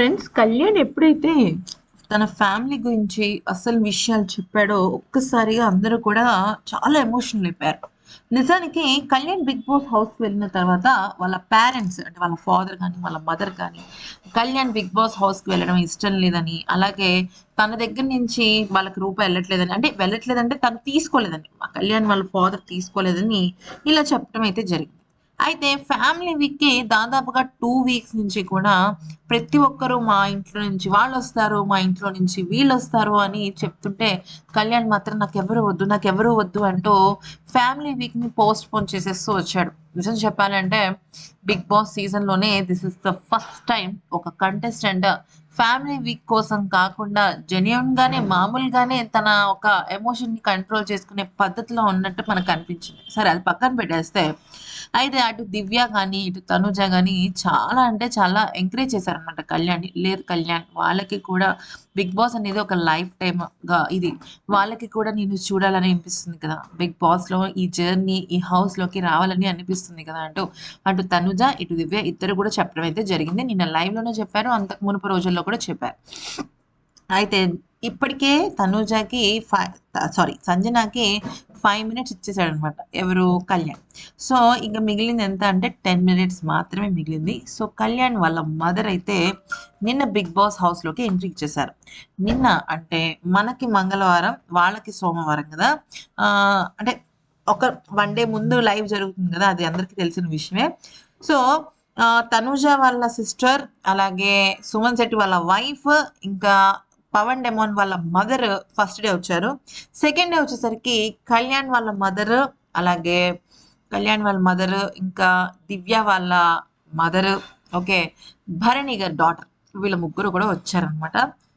Friends Kalyan ఎప్పుడైతే తన family గురించి అసలు విషయాలు చెప్పాడో ఒక్కసారిగా అందరూ కూడా చాలా ఎమోషనల్ అయిపోయారు. నిజానికి కళ్యాణ్ బిగ్ బాస్ హౌస్ వెళ్ళిన తర్వాత వాళ్ళ పేరెంట్స్ అంటే వాళ్ళ ఫాదర్ కానీ వాళ్ళ మదర్ కానీ కళ్యాణ్ బిగ్ బాస్ హౌస్కి వెళ్ళడం ఇష్టం లేదని అలాగే తన దగ్గర నుంచి వాళ్ళకి రూపాయి వెళ్ళట్లేదని అంటే వెళ్ళట్లేదంటే తను తీసుకోలేదని మా కళ్యాణ్ వాళ్ళ ఫాదర్ తీసుకోలేదని ఇలా చెప్పడం అయితే జరిగింది. అయితే ఫ్యామిలీ వీక్కి దాదాపుగా టూ వీక్స్ నుంచి కూడా ప్రతి ఒక్కరూ మా ఇంట్లో నుంచి వాళ్ళు వస్తారు మా ఇంట్లో నుంచి వీళ్ళు వస్తారు అని చెప్తుంటే కళ్యాణ్ మాత్రం నాకు ఎవరు వద్దు నాకు ఎవరు వద్దు అంటూ ఫ్యామిలీ వీక్ని పోస్ట్ పోన్ చేసేస్తూ వచ్చాడు. నిజం చెప్పాలంటే Bigg Boss సీజన్లోనే this is the first time ఒక కంటెస్టెంట్ ఫ్యామిలీ వీక్ కోసం కాకుండా జెన్యున్ గానే మామూలుగానే తన ఒక ఎమోషన్ని కంట్రోల్ చేసుకునే పద్ధతిలో ఉన్నట్టు మనకు అనిపించింది. సరే అది పక్కన పెట్టేస్తే అయితే అటు దివ్య కానీ ఇటు తనుజ కానీ చాలా అంటే చాలా ఎంకరేజ్ చేశారనమాట కళ్యాణ్ లేదు కళ్యాణ్ వాళ్ళకి కూడా బిగ్ బాస్ అనేది ఒక లైఫ్ టైమ్గా ఇది. వాళ్ళకి కూడా నేను చూడాలని అనిపిస్తుంది కదా. బిగ్ బాస్లో ఈ జర్నీ ఈ హౌస్లోకి రావాలని అనిపిస్తుంది. కదా అంటూ అటు తనుజ ఇటు దివ్య ఇద్దరు కూడా చెప్పడం అయితే జరిగింది. నిన్న లైవ్లోనే చెప్పారు అంతకు మునుపు రోజుల్లో కూడా చెప్పారు. అయితే ఇప్పటికే తనుజాకి ఫైవ్ సారీ సంజనాకి ఫైవ్ మినిట్స్ ఇచ్చేసాడు అనమాట ఎవరు కళ్యాణ్. సో ఇంకా మిగిలింది ఎంత అంటే టెన్ మినిట్స్ మాత్రమే మిగిలింది. సో కళ్యాణ్ వాళ్ళ మదర్ అయితే నిన్న బిగ్ బాస్ హౌస్లోకి ఎంట్రీ ఇచ్చేసారు నిన్న అంటే మనకి మంగళవారం వాళ్ళకి సోమవారం కదా. అంటే ఒక వన్ డే ముందు లైవ్ జరుగుతుంది కదా అది అందరికీ తెలిసిన విషయమే. సో ఆ, తనూజ వాళ్ళ సిస్టర్ అలాగే సుమన్ శెట్టి వాళ్ళ వైఫ్ ఇంకా పవన్ డెమోన్ వాళ్ళ మదర్ ఫస్ట్ డే వచ్చారు. సెకండ్ డే వచ్చేసరికి కళ్యాణ్ వాళ్ళ మదర్ అలాగే కళ్యాణ్ వాళ్ళ మదర్ ఇంకా దివ్య వాళ్ళ మదర్ ఓకే భరణి గారి డాటర్ వీళ్ళ ముగ్గురు కూడా వచ్చారనమాట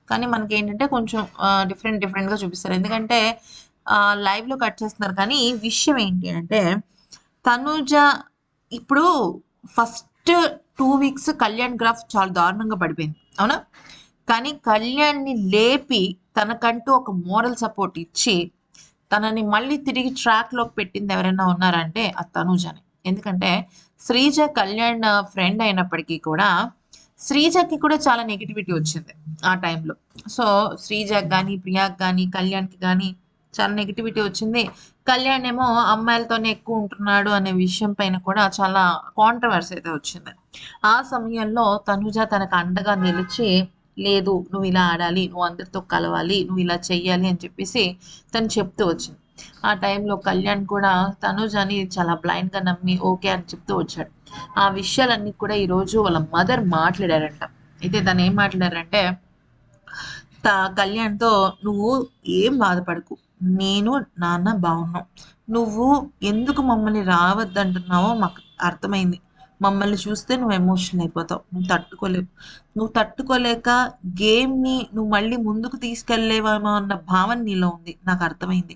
కానీ మనకి ఏంటంటే కొంచెం డిఫరెంట్ డిఫరెంట్గా చూపిస్తారు. ఎందుకంటే లైవ్లో కట్ చేస్తున్నారు. కానీ విషయం ఏంటి అంటే తనుజ ఇప్పుడు first two weeks Kalyan graph చాలా దారుణంగా పడిపోయింది. అవునా? కానీ కళ్యాణ్ని లేపి తనకంటూ ఒక మోరల్ సపోర్ట్ ఇచ్చి తనని మళ్ళీ తిరిగి ట్రాక్లోకి పెట్టింది ఎవరైనా ఉన్నారంటే ఆ తనుజని. ఎందుకంటే శ్రీజ కళ్యాణ్ ఫ్రెండ్ అయినప్పటికీ కూడా శ్రీజకి కూడా చాలా నెగిటివిటీ వచ్చింది ఆ టైంలో సో శ్రీజకి కానీ ప్రియాకి కానీ కళ్యాణ్కి కానీ చాలా నెగిటివిటీ వచ్చింది. కళ్యాణ్ ఏమో అమ్మాయిలతోనే ఎక్కువ ఉంటున్నాడు అనే విషయం పైన కూడా చాలా కాంట్రవర్సీ అయితే వచ్చింది. ఆ సమయంలో తనుజ తనకు అండగా నిలిచి లేదు నువ్వు ఇలా ఆడాలి నువ్వు అందరితో కలవాలి నువ్వు ఇలా చెయ్యాలి అని చెప్పేసి తను చెప్తూ వచ్చింది. ఆ టైంలో కళ్యాణ్ కూడా తనుజని చాలా బ్లైండ్గా నమ్మి ఓకే అని చెప్తూ వచ్చాడు. ఆ విషయాలన్నీ కూడా ఈరోజు వాళ్ళ మదర్ మాట్లాడారంట. అయితే తను ఏం మాట్లాడారంటే త కళ్యాణ్తో నువ్వు ఏం బాధపడకు. నేను నాన్న బాగున్నాం నువ్వు ఎందుకు మమ్మల్ని రావద్దంటున్నావో మాకు అర్థమైంది. మమ్మల్ని చూస్తే నువ్వు ఎమోషనల్ అయిపోతావు. నువ్వు తట్టుకోలేవు. నువ్వు తట్టుకోలేక గేమ్ని నువ్వు మళ్ళీ ముందుకు తీసుకెళ్ళేవేమో అన్న భావన నీలో ఉంది. నాకు అర్థమైంది.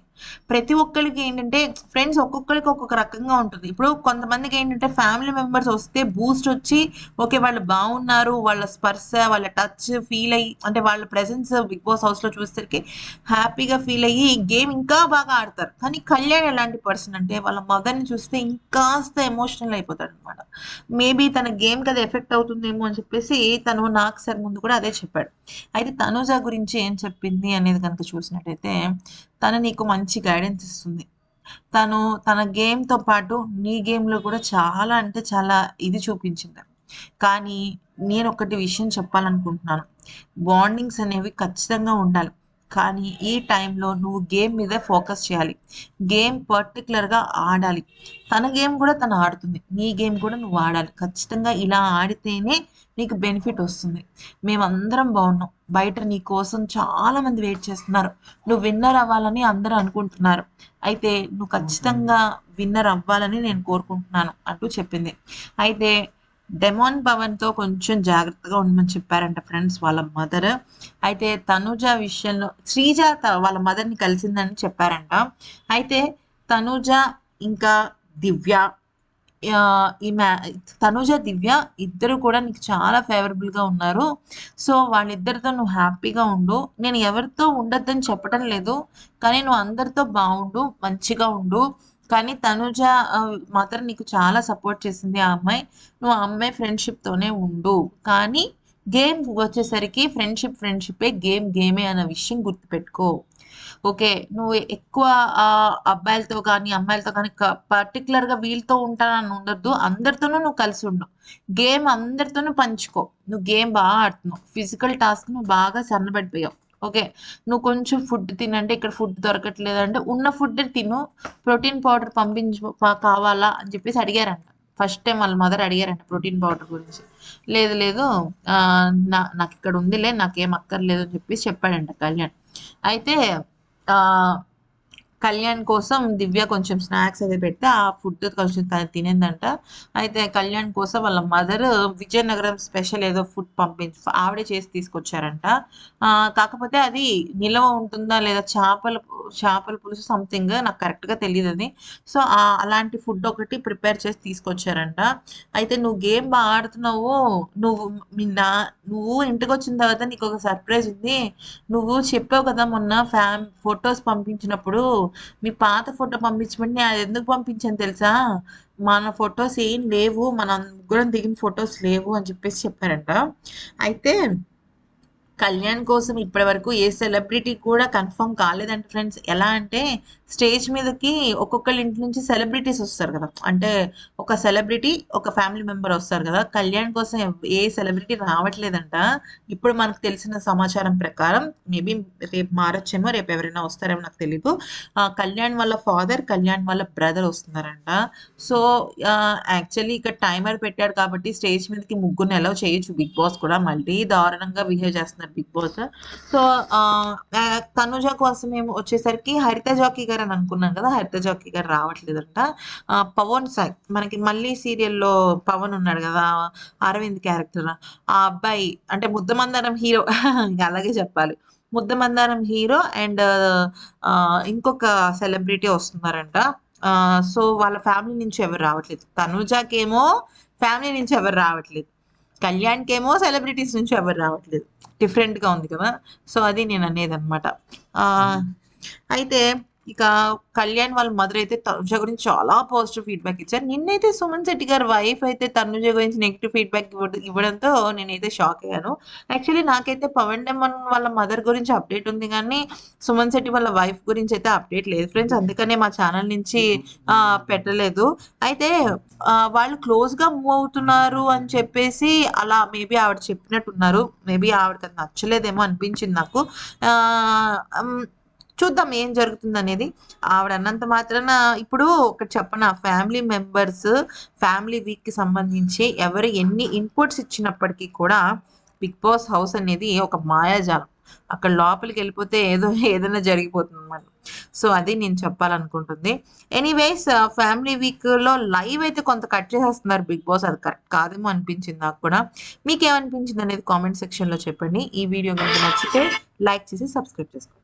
ప్రతి ఒక్కరికి ఏంటంటే ఫ్రెండ్స్ ఒక్కొక్కరికి ఒక్కొక్క రకంగా ఉంటుంది. ఇప్పుడు కొంతమందికి ఏంటంటే ఫ్యామిలీ మెంబర్స్ వస్తే బూస్ట్ వచ్చి ఓకే వాళ్ళు బాగున్నారు వాళ్ళ స్పర్శ వాళ్ళ టచ్ ఫీల్ అయ్యి అంటే వాళ్ళ ప్రెసెన్స్ బిగ్ బాస్ హౌస్లో చూసేసరికి హ్యాపీగా ఫీల్ అయ్యి ఈ గేమ్ ఇంకా బాగా ఆడతారు. కానీ కళ్యాణ్ ఎలాంటి పర్సన్ అంటే వాళ్ళ మదర్ని చూస్తే ఇంకాస్త ఎమోషనల్ అయిపోతాడు అనమాట మేబీ తన గేమ్ కదా ఎఫెక్ట్ అవుతుందేమో అని చెప్పేసి తను నాకు సార్ ముందు కూడా అదే చెప్పాడు. అయితే తనుజ గురించి ఏం చెప్పింది అనేది కనుక చూసినట్టయితే తను నీకు మంచి గైడెన్స్ ఇస్తుంది. తను తన గేమ్తో పాటు నీ గేమ్లో కూడా చాలా అంటే చాలా ఇది చూపించింది. కానీ నేను ఒకటి విషయం చెప్పాలనుకుంటున్నాను. బాండింగ్స్ అనేవి ఖచ్చితంగా ఉండాలి. కానీ ఈ టైంలో నువ్వు గేమ్ మీద ఫోకస్ చేయాలి. గేమ్ పర్టికులర్గా ఆడాలి. తన గేమ్ కూడా తను ఆడుతుంది. నీ గేమ్ కూడా నువ్వు ఆడాలి. ఖచ్చితంగా ఇలా ఆడితేనే నీకు బెనిఫిట్ వస్తుంది. మేమందరం బాగున్నాం. బయట నీ కోసం చాలా మంది వెయిట్ చేస్తున్నారు. నువ్వు విన్నర్ అవ్వాలని అందరూ అనుకుంటున్నారు. అయితే నువ్వు ఖచ్చితంగా విన్నర్ అవ్వాలని నేను కోరుకుంటున్నాను. అంటూ చెప్పింది. అయితే డెమాన్ పవన్తో కొంచెం జాగ్రత్తగా ఉండమని చెప్పారంట ఫ్రెండ్స్ వాళ్ళ మదర్ అయితే తనుజ విషయంలో శ్రీజ త- వాళ్ళ మదర్ని కలిసిందని చెప్పారంట. అయితే తనుజ ఇంకా దివ్య ఈ మ్యా తనుజ దివ్య ఇద్దరు కూడా నీకు చాలా ఫేవరబుల్గా ఉన్నారు. సో వాళ్ళిద్దరితో నువ్వు హ్యాపీగా ఉండు. నేను ఎవరితో ఉండొద్దని చెప్పడం లేదు. కానీ నువ్వు అందరితో బాగుండు మంచిగా ఉండు. కానీ తనుజ మాత్రం నీకు చాలా సపోర్ట్ చేసింది ఆ అమ్మాయి. నువ్వు ఆ అమ్మాయి ఫ్రెండ్షిప్తోనే ఉండు. కానీ గేమ్ వచ్చేసరికి ఫ్రెండ్షిప్ ఫ్రెండ్షిప్పే గేమ్ గేమే అన్న విషయం గుర్తుపెట్టుకో. ఓకే నువ్వు ఎక్కువ ఆ, అబ్బాయిలతో కానీ అమ్మాయిలతో కానీ పర్టికులర్గా వీళ్ళతో ఉంటానని ఉండద్దు. అందరితోనూ నువ్వు కలిసి ఉండవు గేమ్ అందరితోనూ పంచుకో. నువ్వు గేమ్ బాగా ఆడుతున్నావు. ఫిజికల్ టాస్క్ నువ్వు బాగా సన్నబడిపోయావు. ఓకే. నువ్వు కొంచెం ఫుడ్ తినంటే ఇక్కడ ఫుడ్ దొరకట్లేదు అంటే ఉన్న ఫుడ్ తిను ప్రోటీన్ పౌడర్ పంపించు కావాలా అని చెప్పేసి అడిగారంట. ఫస్ట్ టైం వాళ్ళ మదర్ అడిగారంట ప్రోటీన్ పౌడర్ గురించి. లేదు లేదు నా నాకు ఇక్కడ ఉందిలే నాకేం అక్కర్లేదు అని చెప్పేసి చెప్పాడంట కళ్యాణ్. అయితే కళ్యాణ్ కోసం దివ్య కొంచెం స్నాక్స్ అది పెడితే ఆ ఫుడ్ కొంచెం తను తినేందంట. అయితే కళ్యాణ్ కోసం వాళ్ళ మదర్ విజయనగరం స్పెషల్ ఏదో ఫుడ్ పంపించి ఆవిడే చేసి తీసుకొచ్చారంట. కాకపోతే అది నిల్వ ఉంటుందా లేదా చేపల చేపల పులుసు సంథింగ్ నాకు కరెక్ట్గా తెలియదు అది. సో అలాంటి ఫుడ్ ఒకటి ప్రిపేర్ చేసి తీసుకొచ్చారంట. అయితే నువ్వు గేమ్ బాగా ఆడుతున్నావు నువ్వు మీ నా నువ్వు ఇంటికి వచ్చిన తర్వాత నీకు ఒక సర్ప్రైజ్ ఉంది. నువ్వు చెప్పావు కదా మొన్న ఫ్యామ్ ఫొటోస్ పంపించినప్పుడు మీ పాత ఫోటో పంపించమని అది ఎందుకు పంపించాను తెలుసా? మన ఫొటోస్ ఏం లేవు మన ముగ్గురం దిగిన ఫొటోస్ లేవు అని చెప్పేసి చెప్పారంట. అయితే కళ్యాణ్ కోసం ఇప్పటి వరకు ఏ సెలబ్రిటీ కూడా కన్ఫర్మ్ కాలేదంట ఫ్రెండ్స్. ఎలా అంటే స్టేజ్ మీదకి ఒక్కొక్కళ్ళ ఇంటి నుంచి సెలబ్రిటీస్ వస్తారు కదా. అంటే ఒక సెలబ్రిటీ ఒక ఫ్యామిలీ మెంబర్ వస్తారు కదా. కళ్యాణ్ కోసం ఏ సెలబ్రిటీ రావట్లేదంట. ఇప్పుడు మనకు తెలిసిన సమాచారం ప్రకారం మేబీ రేపు మారొచ్చేమో రేపు ఎవరైనా వస్తారేమో నాకు తెలియదు ఆ, కళ్యాణ్ వాళ్ళ ఫాదర్ కళ్యాణ్ వాళ్ళ బ్రదర్ వస్తున్నారంట. సో యాక్చువల్లీ ఇక్కడ టైమర్ పెట్టాడు కాబట్టి స్టేజ్ మీదకి ముగ్గురు ఎలా చేయొచ్చు. బిగ్ బాస్ కూడా మళ్ళీ దారుణంగా బిహేవ్ చేస్తున్నారు. Big boss. సో తనుజ కోసం మేము వచ్చేసరికి హరిత జాకీ గారు అని అనుకున్నాం కదా హరిత జాకీ గారు రావట్లేదంట. పవన్ సాయి మనకి మళ్ళీ సీరియల్లో పవన్ ఉన్నాడు కదా అరవింద్ క్యారెక్టర్. ఆ అబ్బాయి అంటే ముద్దమందరం హీరో అలాగే చెప్పాలి. ముద్దమందారం హీరో అండ్ ఇంకొక సెలబ్రిటీ వస్తున్నారంట. సో వాళ్ళ ఫ్యామిలీ నుంచి ఎవరు రావట్లేదు. తనుజాకేమో ఫ్యామిలీ నుంచి ఎవరు రావట్లేదు. కళ్యాణ్కేమో సెలబ్రిటీస్ నుంచి ఎవరు రావట్లేదు. డిఫరెంట్గా ఉంది కదా. సో అది నేను అనేది అనమాట అయితే ఇక కళ్యాణ్ వాళ్ళ మదర్ అయితే తనుజ గురించి చాలా పాజిటివ్ ఫీడ్బ్యాక్ ఇచ్చారు. నిన్నైతే సుమన్ శెట్టి గారి వైఫ్ అయితే తనుజ గురించి నెగిటివ్ ఫీడ్బ్యాక్ ఇవ్వడంతో నేనైతే షాక్ అయ్యాను. యాక్చువల్లీ నాకైతే పవన్ డెమన్ వాళ్ళ మదర్ గురించి అప్డేట్ ఉంది కానీ సుమన్ శెట్టి వాళ్ళ వైఫ్ గురించి అయితే అప్డేట్ లేదు ఫ్రెండ్స్. అందుకనే మా ఛానల్ నుంచి పెట్టలేదు. అయితే వాళ్ళు క్లోజ్గా మూవ్ అవుతున్నారు అని చెప్పేసి అలా మేబీ ఆవిడ చెప్పినట్టున్నారు. మేబీ ఆవిడకి అది నచ్చలేదేమో అనిపించింది నాకు. చూద్దాం ఏం జరుగుతుంది అనేది ఆవిడ అన్నంత మాత్రాన ఇప్పుడు ఒకటి చెప్పన ఫ్యామిలీ మెంబర్స్ ఫ్యామిలీ వీక్కి సంబంధించి ఎవరు ఎన్ని ఇన్పుట్స్ ఇచ్చినప్పటికీ కూడా బిగ్ బాస్ హౌస్ అనేది ఒక మాయాజాలం. అక్కడ లోపలికి వెళ్ళిపోతే ఏదో ఏదైనా జరిగిపోతుంది అనమాట సో అది నేను చెప్పాలనుకుంటుంది. ఎనీవేస్ ఫ్యామిలీ వీక్లో లైవ్ అయితే కొంత కట్ చేసేస్తున్నారు బిగ్ బాస్. అది కరెక్ట్ కాదేమో అనిపించింది నాకు కూడా. మీకు ఏమనిపించింది అనేది కామెంట్ సెక్షన్లో చెప్పండి. ఈ వీడియో కనుక నచ్చితే లైక్ చేసి సబ్స్క్రైబ్ చేసుకోండి.